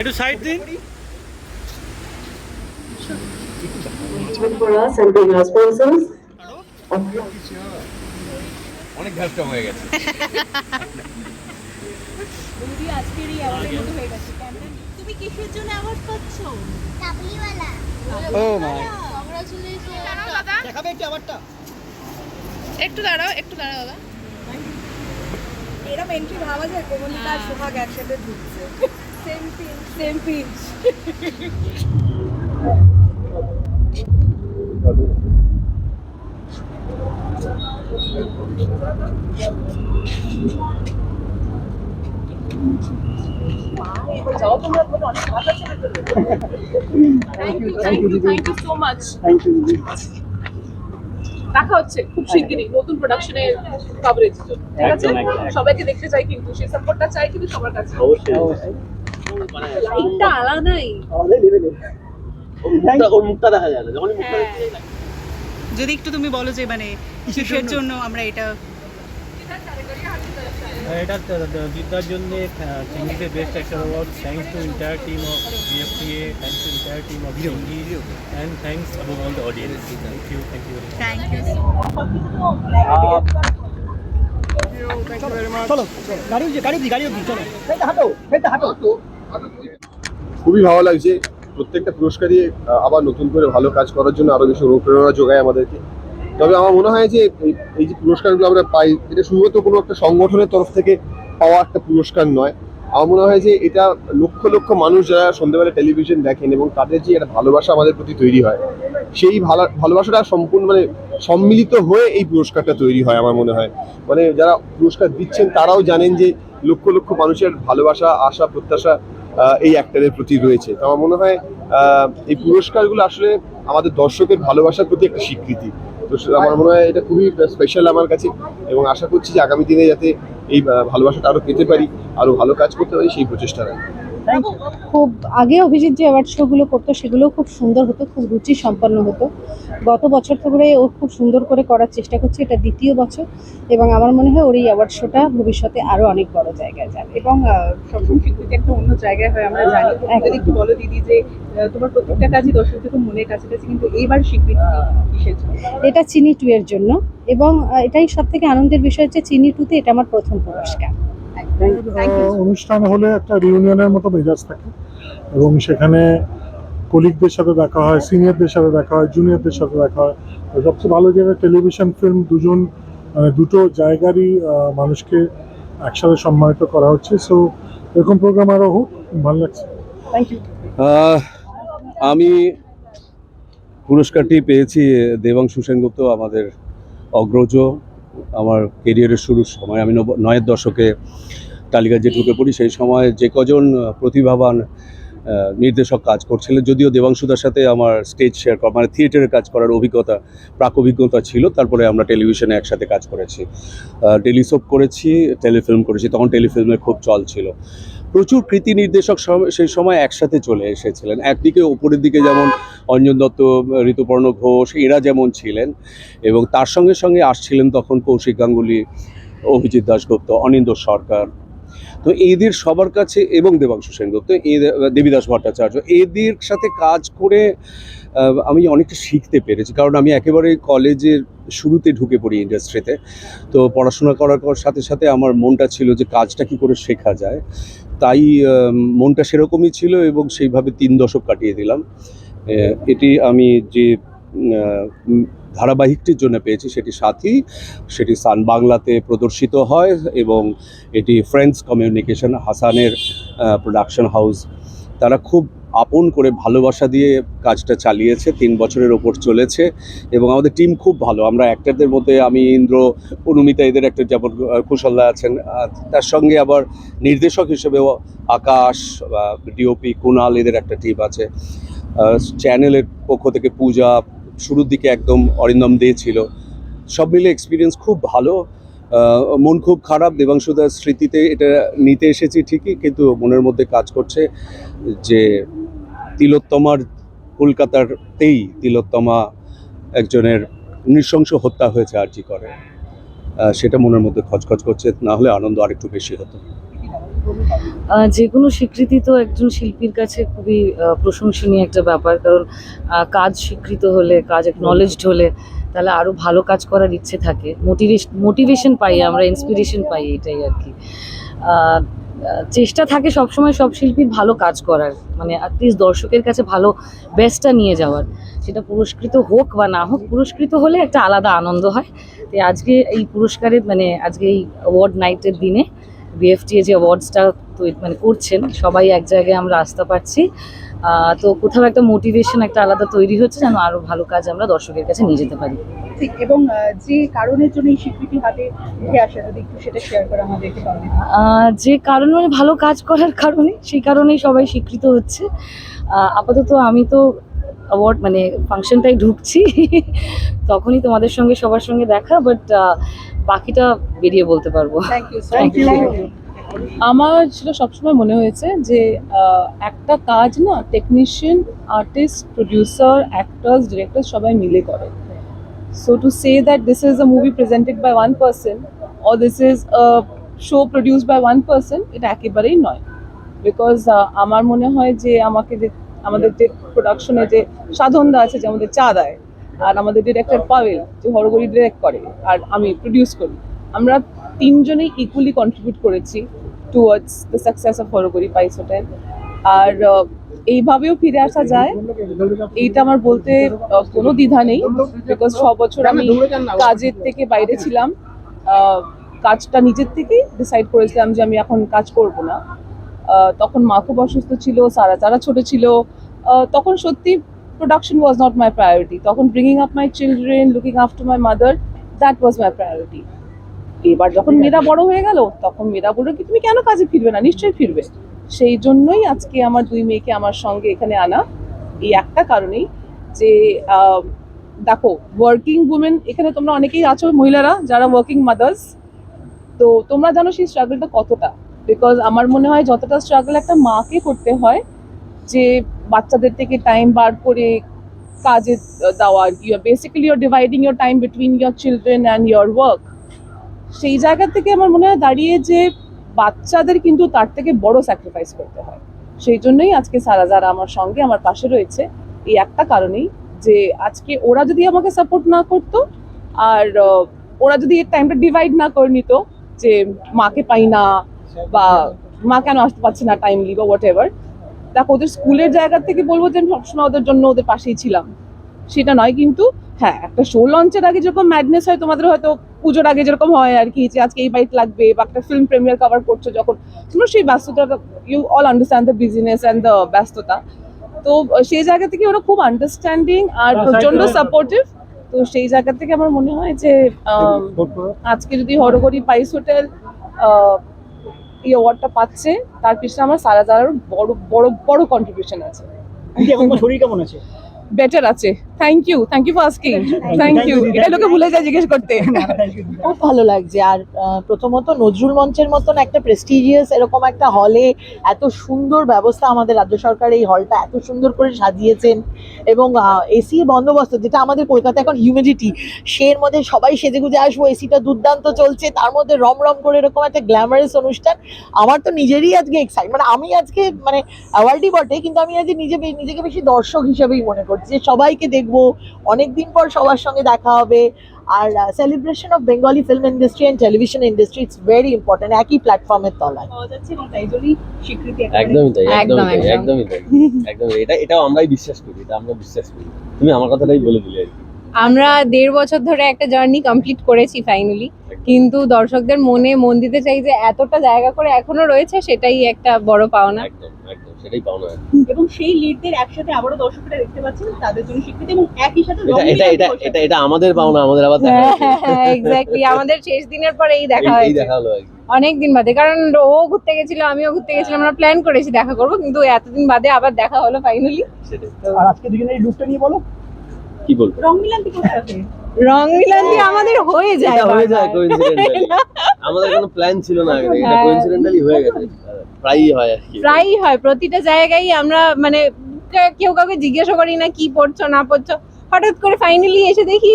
একটু সাইড দিন। অনেক ঘাসটা হয়ে গেছে। বৌদি আজকের এই অ্যাওয়ার্ডের মতো হয়ে গেছে তুমি কিসের জন্য অ্যাওয়ার্ড পাচ্ছ কাবলিওয়ালা ও মাই কংগ্রাচুলেশন একটু দাঁড়াও একটু দাঁড়াও দাদা। এরম এন্ট্রি ভাবা যায় কোমলিকা আর সোহাগ একসাথে ঢুকছে। Same pinch same pinch thank you thank you thank you so much দেখা হচ্ছে খুব শিগগিরই নতুন প্রোডাকশনের কভারেজের জন্য ঠিক আছে। সবাইকে দেখতে চাই কিন্তু সেই সাপোর্টটা চাই কিন্তু সবার কাছে। অবশ্যই অবশ্যই। লাইটটা আলাদাই। ওর মুখটা দেখা যায় না যখনই মুখটা হ্যাঁ। যদি একটু তুমি বলো যে মানে কিসের জন্য? আমরা এটা এটা জিতার জন্য Chingi best actor award thanks to entire team of BFTA thanks to entire team of Chingi and thanks above all the audience thank you thank you চলো গাড়ি গাড়ি অব্দি গাড়ি অব্দি চলো। খুবই ভালো লাগছে। প্রত্যেকটা পুরস্কারই আবার নতুন করে ভালো কাজ করার জন্য আরও বেশি অনুপ্রেরণা যোগায় আমাদেরকে। তবে আমার মনে হয় যে এই এই যে পুরস্কারগুলো আমরা পাই এটা শুধুমাত্র কোনো একটা সংগঠনের তরফ থেকে পাওয়া একটা পুরস্কার নয়। আমার মনে হয় যে এটা লক্ষ লক্ষ মানুষ যারা সন্ধ্যেবেলা টেলিভিশন দেখেন এবং তাদের যে একটা ভালোবাসা আমাদের প্রতি তৈরি হয় সেই ভালো ভালোবাসাটা সম্পূর্ণ মানে সম্মিলিত হয়ে এই পুরস্কারটা তৈরি হয় আমার মনে হয়। মানে যারা পুরস্কার দিচ্ছেন, তারাও জানেন যে লক্ষ লক্ষ মানুষের ভালোবাসা, আশা, প্রত্যাশা এই অ্যাক্টারের প্রতি রয়েছে। তো আমার মনে হয় এই পুরস্কারগুলো আসলে আমাদের দর্শকের ভালোবাসার প্রতি একটা স্বীকৃতি। তো আমার মনে হয় এটা খুবই স্পেশাল আমার কাছে এবং আশা করছি যে আগামী দিনে যাতে এই ভালোবাসাটা আরও পেতে পারি আরও ভালো কাজ করতে পারি সেই প্রচেষ্টা খুব আগে অভিজিৎ যে অ্যাওয়ার্ড শোগুলো করতো সেগুলো খুব সুন্দর হতো খুব রুচি সম্পন্ন হতো। গত বছর ধরে ও খুব সুন্দর করে করার চেষ্টা করছে এটা দ্বিতীয় বছর এবং আমার মনে হয় ওর এই অ্যাওয়ার্ড শোটা ভবিষ্যতে আরও অনেক বড় জায়গায় যাবে এবং আহ, সবসময় স্বীকৃতি একটা অন্য জায়গায় হয় আমরা জানি। যদি একটু বলো দিদি যে তোমার প্রত্যেকটা কাজই দর্শকদের খুব মনের কাছাকাছি কিন্তু এইবার স্বীকৃতি এটা চিনি টু এর জন্য এবং এটাই সব থেকে আনন্দের বিষয় হচ্ছে চিনি টুতে এটা আমার প্রথম পুরস্কার। অনুষ্ঠান হলে একটা রিউনিয়নের মতো মেজাজ থাকে। এবং সেখানে কলিগদের সাথে দেখা হয় সিনিয়রদের সাথে দেখা হয় জুনিয়রদের সাথে দেখা হয়। সবচেয়ে ভালো জায়গায় টেলিভিশন ফিল্ম দুজন মানে দুটো জায়গারই মানুষকে একসাথে সম্মানিত করা হচ্ছে। সো এরকম প্রোগ্রাম আরও হোক ভালো লাগছে। আমি পুরস্কারটি পেয়েছি দেবাংশু সেনগুপ্ত আমাদের অগ্রজ। আমার কেরিয়ারের শুরুর সময় আমি নব- নয়ের দশকে তালিকায় যে ঢুকে পড়ি, সেই সময় যে কজন প্রতিভাবান নির্দেশক কাজ করছিলেন, যদিও দেবাংশুদার সাথে আমার স্টেজ শেয়ার করা মানে থিয়েটারে কাজ করার অভিজ্ঞতা, প্রাক অভিজ্ঞতা ছিল, তারপরে আমরা টেলিভিশনে একসাথে কাজ করেছি। টেলিসোপ করেছি টেলিফিল্ম করেছি, তখন টেলিফিল্মের খুব চল ছিল। প্রচুর কৃতি নির্দেশক সেই সময় একসাথে চলে এসেছিলেন। একদিকে ওপরের দিকে যেমন অঞ্জন দত্ত, ঋতুপর্ণ ঘোষ, এরা যেমন ছিলেন, এবং তার সঙ্গে সঙ্গে আসছিলেন তখন কৌশিক গাঙ্গুলি, অভিজিৎ দাশগুপ্ত অনিন্দ সরকার তো এদের সবার কাছে এবং দেবাংশু সেনগুপ্ত দেবীদাস ভট্টাচার্য, এদের সাথে কাজ করে আমি অনেকটা শিখতে পেরেছি। কারণ আমি একেবারে কলেজের শুরুতে ঢুকে পড়ি ইন্ডাস্ট্রিতে। তো পড়াশোনা করার সাথে সাথে আমার মনটা ছিল যে কাজটা কি করে শেখা যায়। তাই মনটা সেরকমই ছিল এবং সেইভাবে তিন দশক কাটিয়ে দিলাম। এটি আমি যে ধারাবাহিকটির জন্য পেয়েছি। সেটি সাথী, সেটি সান বাংলাতে প্রদর্শিত হয় এবং এটি ফ্রেন্ডস কমিউনিকেশন হাসানের প্রোডাকশন হাউস তারা খুব আপন করে ভালোবাসা দিয়ে কাজটা চালিয়েছে, তিন বছরের ওপর চলেছে এবং আমাদের টিম খুব ভালো। আমরা অ্যাক্টারদের মধ্যে আমি, ইন্দ্র, অনুমিতা, এদের একটা যেমন কুশলদা আছেন তার সঙ্গে আবার নির্দেশক হিসেবেও আকাশ ডিওপি কুনাল এদের একটা টিম আছে। চ্যানেলের পক্ষ থেকে পূজা শুরুর দিকে একদম অরিন্দম দে ছিল। সব মিলে এক্সপিরিয়েন্স খুব ভালো। মন খুব খারাপ। দেবাংশুদার স্মৃতিতে এটা নিতে এসেছি ঠিকই, কিন্তু মনের মধ্যে কাজ করছে যে তিলোত্তমার কলকাতারতেই তিলোত্তমা একজনের নৃশংস হত্যা হয়েছে আরজি করে। সেটা মনের মধ্যে খচখচ করছে, না হলে আনন্দ আরেকটু বেশি হতো। যে কোনো স্বীকৃতি তো একজন শিল্পীর কাছে খুবই প্রশংসনীয় একটা ব্যাপার। কারণ কাজ স্বীকৃত হলে, কাজ একনলেজড হলে তাহলে আরও ভালো কাজ করার ইচ্ছে থাকে। মোটিভেশন মোটিভেশন পাই, আমরা ইন্সপিরেশন পাই এটাই আর কি। চেষ্টা থাকে সবসময় সব শিল্পীর ভালো কাজ করার। মানে অ্যাটলিস্ট দর্শকের কাছে ভালো বেস্টটা নিয়ে যাওয়ার। সেটা পুরস্কৃত হোক বা না হোক, পুরস্কৃত হলে একটা আলাদা আনন্দ হয়। তো আজকে এই পুরস্কারের মানে আজকে এই অ্যাওয়ার্ড নাইটের দিনে বিএফটিএ যে অ্যাওয়ার্ডসটা মানে করছেন সবাই এক জায়গায় আমরা আসতে পারছি তো কোথাও একটা মোটিভেশন একটা আলাদা তৈরি হচ্ছে যেন আরও ভালো কাজ আমরা দর্শকের কাছে নিয়ে যেতে পারি। ঠিক এবং যে কারণের জন্য এই স্বীকৃতি হাতে উঠে আসে যদি একটু সেটা শেয়ার করে আমাদেরকে যে কারণ মানে ভালো কাজ করার কারণে সেই কারণেই সবাই স্বীকৃত হচ্ছে। আপাতত আমি তো অ্যাওয়ার্ড মানে ফাংশনটাই ঢুকছি। তখনই তোমাদের সঙ্গে সবার সঙ্গে দেখা বাট বাকিটা বেরিয়ে বলতে পারব। থ্যাংক ইউ আমার সেটা সবসময় মনে হয়েছে যে একটা কাজ না technician artist producer actors director সবাই মিলে করে। So to say that this is a movie presented by one person or this is a show produce by one person এটা একেবারেই নয়। বিকজ আমার মনে হয় যে আমাকে যে আমাদের যে প্রোডাকশনে যে সাধনদা আছে যে আমাদের চা দেয়, আর আমাদের ডিরেক্টর পাবেল যে হরগরি ডিরেক্ট করে, আর আমি প্রডিউস করি। আমরা তিনজনেই ইকুয়ালি কন্ট্রিবিউট করেছি towards the success of Horogori pice hotel আর এইভাবেও ফিরে আসা যায়। এইটা আমার বলতে কোনো দ্বিধা নেই বিকজ ছ বছর আমি কাজের থেকে বাইরে ছিলাম। কাজটা নিজের থেকেই ডিসাইড করেছিলাম যে আমি এখন কাজ করব না। তখন মা খুব অসুস্থ ছিল সারা তারা ছোট ছিল তখন সত্যি production was not my priority তখন bringing up my children looking after my mother that was my priority এবার যখন মেয়েরা বড় হয়ে গেল তখন মেয়েরা বলল কি তুমি কেন কাজে ফিরবে না? নিশ্চয়ই ফিরবে। সেই জন্যই আজকে আমার দুই মেয়েকে আমার সঙ্গে এখানে আনা। এই একটা কারণেই যে দেখো ওয়ার্কিং উমেন এখানে তোমরা অনেকেই আছো মহিলারা যারা ওয়ার্কিং মাদার্স তো তোমরা জানো সেই স্ট্রাগলটা কতটা। বিকজ আমার মনে হয় যতটা স্ট্রাগল একটা মাকে করতে হয়, যে বাচ্চাদের থেকে টাইম বার করে কাজে দেওয়া you basically you're dividing your time between your children and your work সেই জায়গা থেকে আমার মনে হয় দাঁড়িয়ে যে বাচ্চাদের কিন্তু তার থেকে বড় স্যাক্রিফাইস করতে হয়। সেই জন্যই আজকে সারা যারা আমার সঙ্গে, আমার পাশে রয়েছে, এই একটা কারণেই যে আজকে ওরা যদি আমাকে সাপোর্ট না করতো, আর ওরা যদি এর টাইমটা ডিভাইড না করে নিত, যে মাকে পাই না বা মা কেন আসতে পারছে না টাইমলি বা হোয়াট এভার দেখো ওদের স্কুলের জায়গা থেকে বলব যে আমি সবসময় ওদের জন্য ওদের পাশেই ছিলাম। সেটা নয় কিন্তু হ্যাঁ একটা শো লঞ্চের আগে যেরকম ম্যাডনেস হয় তোমাদের হয়তো পুজোর আগে যেরকম হয় আর কি যে আজকে এই বাইট লাগবে বা একটা ফিল্ম প্রিমিয়ার কভার করছ যখন তোমরা সেই ব্যস্ততা you all understand the business and the ব্যস্ততা। তো সেই জায়গা থেকে ওরা খুব আন্ডারস্ট্যান্ডিং আর প্রচণ্ড সাপোর্টিভ তো সেই জায়গা থেকে আমার মনে হয় যে আম, আজকে যদি হরগরি পাইস হোটেল এই অ্যাওয়ার্ডটা পাচ্ছে। তার পিছনে আমার সারা জারার বড় বড় বড় কন্ট্রিবিউশন আছে। এখন শরীর কেমন আছে? বেটার আছে। Thank you thank you for asking thank you এটা লোকে ভুলে যায় জিজ্ঞেস করতে। খুব ভালো লাগছে। আর আহ, প্রথমত নজরুল মঞ্চের মতন একটা প্রেস্টিজিয়াস এরকম একটা হলে এত সুন্দর ব্যবস্থা আমাদের রাজ্য সরকার এই হলটা এত সুন্দর করে সাজিয়েছেন এবং এসি বন্দোবস্ত যেটা আমাদের কলকাতা এখন হিউমিডিটি সের মধ্যে সবাই সেজেগুজে আসব এসিটা দুর্দান্ত চলছে তার মধ্যে রমরম করে এরকম একটা গ্ল্যামারাস অনুষ্ঠান। আমার তো নিজেরই আজকে এক্সাইট মানে আমি আজকে মানে অ্যাওয়ার্ডই বটে কিন্তু আমি আজকে নিজে নিজেকে বেশি দর্শক হিসেবেই মনে করছি যে সবাইকে দেখব। অনেকদিন পর সবার সঙ্গে দেখা হবে। আর celebration of Bengali film industry and television industry it's very important একই প্ল্যাটফর্মের তলায়। পাওয়া যাচ্ছে এবং তাই জন্যই স্বীকৃতি একেবারে একদমই তাই একদম, একদমই তাই একদম। একদমই তাই একদমই এটা এটাও আমরাই বিশ্বাস করি এটা আমরা বিশ্বাস করি। তুমি আমার কথাটাই বলে দিলে আর কি। আমরা দেড় বছর ধরে একটা জার্নি কমপ্লিট করেছি ফাইনালি কিন্তু দর্শকদের মনে মন দিতে চাই যে এতটা জায়গা করে এখনও রয়েছে সেটাই একটা বড় পাওনা। একদম একদম। সেটাই পাওনা এবং সেই লিডদের একসাথে আবারও দর্শকরা দেখতে পাচ্ছেন তাদের জন্য স্বীকৃতি এবং একই সাথে এটা এটা এটা এটা আমাদের পাওনা আমাদের আবার দেখা। এক্স্যাক্টলি আমাদের শেষ দিনের পরে এই দেখা এই- এই দেখা হলো অনেক দিন বাদে কারণ ও ঘুরতে গেছিল আমিও ঘুরতে গেছিলাম আমরা প্ল্যান করেছি দেখা করব কিন্তু এতদিন বাদে আবার দেখা হলো ফাইনালি আর আজকে দুজনের লুকটা নিয়ে বলো। কি বলব? রং আছে? রং মিলান্তি আমাদের হয়ে যায় এটা হয়ে যায় কোইন্সিডেন্টালি আমাদের কোনো প্ল্যান ছিল না আগে এটা হ্যাঁ। কোইন্সিডেন্টালি হয়ে গেছে। প্রায়ই হয় আর কি। প্রায়ই হয় প্রতিটা জায়গায় আমরা মানে কেউ কাউকে জিজ্ঞাসা করি না কি পড়ছো না পড়ছো। হঠাৎ করে ফাইনালি এসে দেখি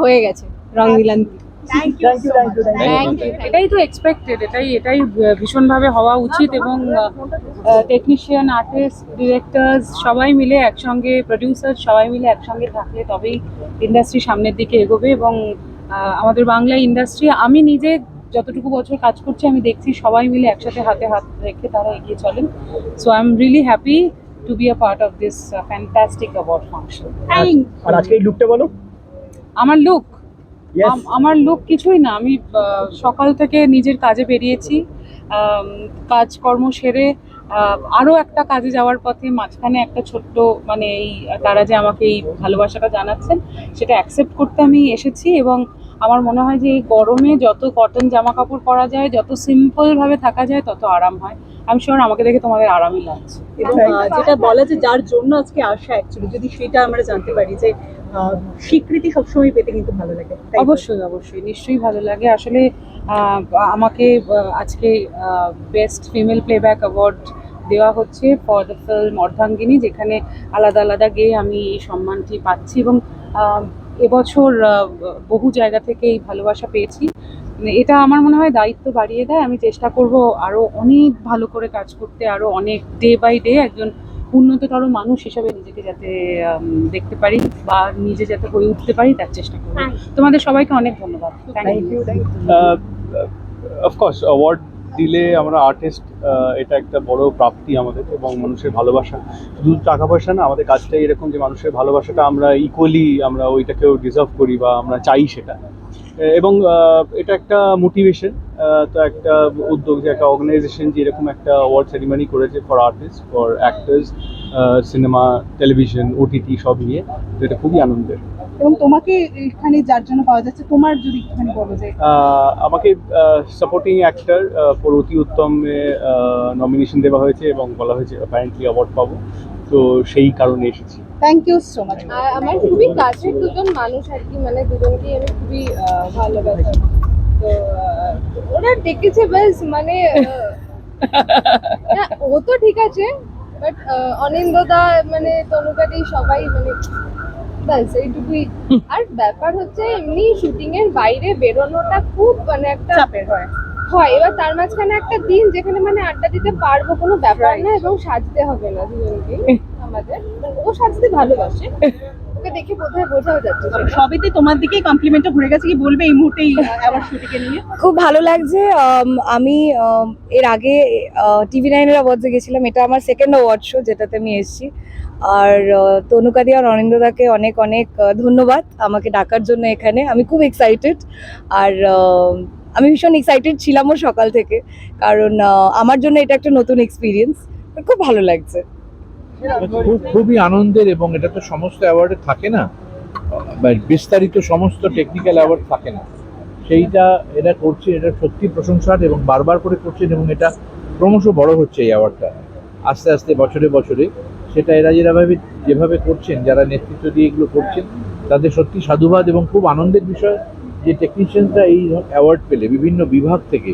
হয়ে গেছে রং Milan thank you thank you thank you এটাই তো এক্সপেক্টেড এটাই এটাই ভীষণভাবে হওয়া উচিত এবং টেকনিশিয়ান আর্টিস্ট ডিরেক্টরস সবাই মিলে একসঙ্গে প্রডিউসার সবাই মিলে একসঙ্গে থাকলে তবেই ইন্ডাস্ট্রি সামনের দিকে এগোবে এবং আমাদের বাংলা ইন্ডাস্ট্রি আমি নিজে যতটুকু বছর কাজ করছি আমি দেখছি সবাই মিলে একসাথে হাতে হাত রেখে তারা এগিয়ে চলেন। So I am really happy to be a part of this fantastic award function আর আজকে এই লুকটা বলো। আমার লুক আমার লোক কিছুই না। আমি সকাল থেকে নিজের কাজে বেরিয়েছি। কাজকর্ম সেরে আরও একটা কাজে যাওয়ার পথে মাঝখানে একটা ছোট্ট মানে এই, তারা যে আমাকে এই ভালোবাসাটা জানাচ্ছেন, সেটা অ্যাকসেপ্ট করতে আমি এসেছি এবং আমার মনে হয় যে এই গরমে যত কটন জামা কাপড় পরা যায়, যত সিম্পলভাবে থাকা যায়, তত আরাম হয়। আমি শিওর আমাকে দেখে তোমাদের আরামই লাগছে। এবং যেটা বলা যে যার জন্য আজকে আসা অ্যাকচুয়ালি যদি সেটা আমরা জানতে পারি যে স্বীকৃতি সবসময় পেতে কিন্তু ভালো লাগে। অবশ্যই অবশ্যই নিশ্চয়ই ভালো লাগে। আসলে আমাকে আজকে বেস্ট ফিমেল প্লেব্যাক অ্যাওয়ার্ড দেওয়া হচ্ছে ফর দ্য ফিল্ম অর্ধাঙ্গিনী যেখানে আলাদা আলাদা গেয়ে আমি এই সম্মানটি পাচ্ছি এবং এবছর বহু জায়গা থেকে এই ভালোবাসা পেয়েছি। এটা আমার মনে হয় দায়িত্ব বাড়িয়ে দেয়। আমি চেষ্টা করব আরও অনেক ভালো করে কাজ করতে আরও অনেক ডে বাই ডে একজন উন্নততর মানুষ হিসাবে নিজেকে যাতে দেখতে পারি বা নিজে যাতে হয়ে উঠতে পারি তার চেষ্টা করব। তোমাদের সবাইকে অনেক ধন্যবাদ। থ্যাংক ইউ অফকোর্স অ্যাওয়ার্ড দিলে আমরা আর্টিস্ট এটা একটা বড় প্রাপ্তি আমাদের এবং মানুষের ভালোবাসা। শুধু টাকা পয়সা না, আমাদের কাজটাই এরকম যে মানুষের ভালোবাসাটা আমরা ইকুয়ালি আমরা ওইটাকেও ডিজার্ভ করি বা আমরা চাই সেটা। এবং এটা একটা মোটিভেশন তো একটা উদ্যোগ যে একটা অর্গানাইজেশন যে এরকম একটা অ্যাওয়ার্ড সেরিমনি করেছে for artist for actors cinema television OTT সব নিয়ে তো এটা খুবই আনন্দের। এবং তোমাকে এখানে যার জন্য পাওয়া যাচ্ছে তোমার যদি একটুখানি বলো যে আমাকে সাপোর্টিং অ্যাক্টর ফর অতি উত্তমে নমিনেশন দেওয়া হয়েছে এবং বলা হয়েছে অ্যাপারেন্টলি অ্যাওয়ার্ড পাবো। তো সেই কারণে এসেছি। থ্যাংক ইউ সো মাচ আমার খুবই কাছের দুজন মানুষ আর কি মানে দুজনকেই আমি খুবই ভালোবাসি। তো ওরা ডেকেছে ব্যাস মানে ও তো ঠিক আছে বাট অনিন্দদা মানে তনুকাদি সবাই মানে ব্যাস এইটুকুই। আর ব্যাপার হচ্ছে এমনি শুটিং এর বাইরে বেরোনোটা খুব মানে একটা চাপের হয়। হয়। এবার তার মাঝখানে একটা দিন যেখানে মানে আড্ডা দিতে পারব কোনো ব্যাপার না এবং সাজতে হবে না দুজনকে আমাদের। ও সাজতে ভালোবাসে। ওকে দেখে বোধহয় বোঝাও যাচ্ছে। সবেতে তোমার দিকেই কমপ্লিমেন্টটা ঘুরে গেছে কি বলবে এই মুহূর্তেই অ্যাওয়ার্ড শুটিংকে নিয়ে? খুব ভালো লাগছে আমি এর আগে টিভি নাইনের অ্যাওয়ার্ডসে গেছিলাম এটা আমার সেকেন্ড অ্যাওয়ার্ড শো যেটাতে আমি এসেছি। আর তনুকাদি আর অনিন্দদাকে অনেক অনেক ধন্যবাদ আমাকে ডাকার জন্য এখানে। আমি খুব এক্সাইটেড আর আমি ভীষণ এক্সাইটেড ছিলামও সকাল থেকে কারণ আমার জন্য এটা একটা নতুন এক্সপিরিয়েন্স খুব ভালো লাগছে। খুব, খুবই আনন্দের এবং এটা তো সমস্ত অ্যাওয়ার্ডে থাকে না। বিস্তারিত সমস্ত টেকনিক্যাল অ্যাওয়ার্ড থাকে না। সেইটা এরা করছে, এটা সত্যি প্রশংসার এবং বারবার করে করছেন এবং এটা ক্রমশ বড় হচ্ছে এই অ্যাওয়ার্ডটা আস্তে আস্তে, বছরে বছরে সেটা এরা যেভাবে যেভাবে করছেন, যারা নেতৃত্ব দিয়ে এগুলো করছেন, তাদের সত্যি সাধুবাদ এবং খুব আনন্দের বিষয় যে টেকনিশিয়ানরা এই অ্যাওয়ার্ড পেলে বিভিন্ন বিভাগ থেকে,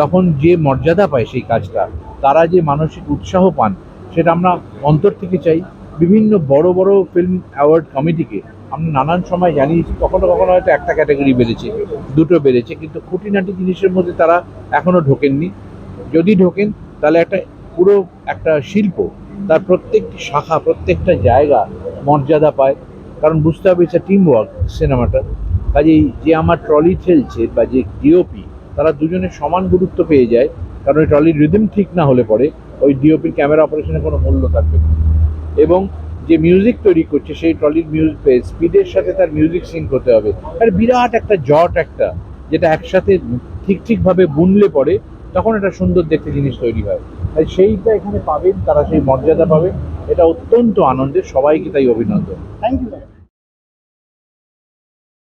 তখন যে মর্যাদা পায় সেই কাজটা, তারা যে মানসিক উৎসাহ পান সেটা আমরা অন্তর থেকে চাই। বিভিন্ন বড় বড় ফিল্ম অ্যাওয়ার্ড কমিটিকে আমরা নানান সময় জানি কখনো কখনো হয়তো একটা ক্যাটাগরি বেড়েছে, দুটো বেড়েছে, কিন্তু খুঁটিনাটি জিনিসের মধ্যে তারা এখনও ঢোকেননি। যদি ঢোকেন, তাহলে একটা পুরো একটা শিল্প, তার প্রত্যেকটি শাখা, প্রত্যেকটা জায়গা মর্যাদা পায়। কারণ বুঝতে হবে এটা টিম ওয়ার্ক সিনেমাটা কাজেই যে আমার ট্রলি ঠেলছে বা যে ডিওপি তারা দুজনে সমান গুরুত্ব পেয়ে যায়। কারণ ওই ট্রলির রিদম ঠিক না হলে পরে ওই ডিওপির ক্যামেরা অপারেশনে কোনো মূল্য থাকবে এবং যে মিউজিক তৈরি করছে, সেই ট্রলির মিউজিক স্পিডের সাথে তার মিউজিক সিঙ্ক করতে হবে। আর বিরাট একটা জট একটা, যেটা একসাথে ঠিক ঠিকভাবে বুনলে পরে তখন একটা সুন্দর দেখতে জিনিস তৈরি হয়। আর সেইটা এখানে পাবেন, তারা সেই মর্যাদা পাবে। এটা অত্যন্ত আনন্দের, সবাইকে তাই অভিনন্দন। Thank you